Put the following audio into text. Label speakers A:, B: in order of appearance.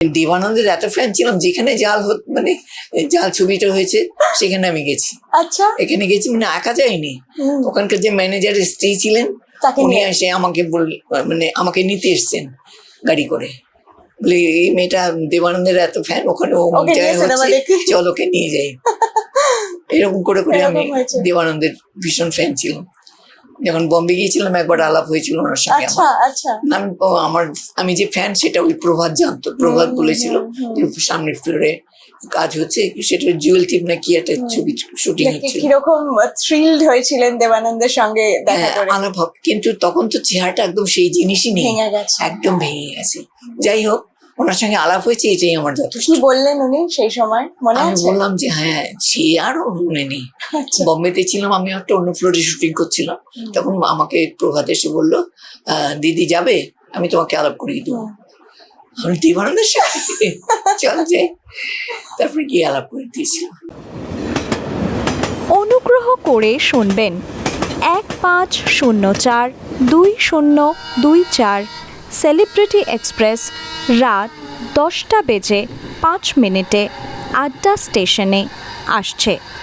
A: দেবানন্দের এত ফ্যান ছিলাম যেখানে জাল মানে জাল ছবিটা হয়েছে সেখানে আমি গেছি।
B: আচ্ছা।
A: এখানে গেছি মানে একা যাইনি। ওখানকার যে ম্যানেজারের স্ত্রী ছিলেন উনি এসে আমাকে বল মানে আমাকে নিতে এসছেন গাড়ি করে। বলে এই মেয়েটা দেবানন্দের এত ফ্যান ওখানে ও
B: ওকে নিয়ে
A: হচ্ছে
B: দেখতে।
A: চল ওকে নিয়ে যাই। এরকম করে করে আমি দেবানন্দের ভীষণ ফ্যান ছিলাম। যখন বম্বে গিয়েছিলাম একবার আলাপ হয়েছিল ওনার সঙ্গে
B: আচ্ছা আচ্ছা।
A: আমি আমার আমি যে ফ্যান সেটা ওই প্রভাত জানতো। প্রভাত বলেছিল যে সামনের ফ্লোরে কাজ হচ্ছে সেটা জুয়েল থিপ না কি একটা ছবি শুটিং
B: দেখে
A: হচ্ছিল।
B: কীরকম থ্রিলড হয়েছিলেন দেবানন্দের সঙ্গে দেখা
A: হ্যাঁ,
B: করে।
A: আলাপ কিন্তু তখন তো চেহারাটা একদম সেই জিনিসই নেই।
B: ভেঙে গেছে।
A: একদম ভেঙে গেছে। যাই হোক ওনার সঙ্গে আলাপ হয়েছে এটাই আমার যথেষ্ট।
B: কি বললেন উনি সেই সময়? মনে
A: আমি
B: আছে?
A: বললাম যে হ্যাঁ সে আর মনে নেই।
B: আচ্ছা।
A: বম্বেতে ছিলাম আমি একটা অন্য ফ্লোরে শুটিং করছিলাম। তখন আমাকে প্রভাত এসে বলল "আহ, দিদি যাবে? আমি তোমাকে আলাপ করিয়ে দেবো। আমি দিবানন্দের সাথে চল যাই তারপরে গিয়ে আলাপ করে দিয়েছিলাম।
C: অনুগ্রহ করে শুনবেন। এক পাঁচ শূন্য চার দুই শূন্য দুই চার সেলিব্রিটি এক্সপ্রেস রাত দশটা বেজে পাঁচ মিনিটে আড্ডা স্টেশনে আসছে।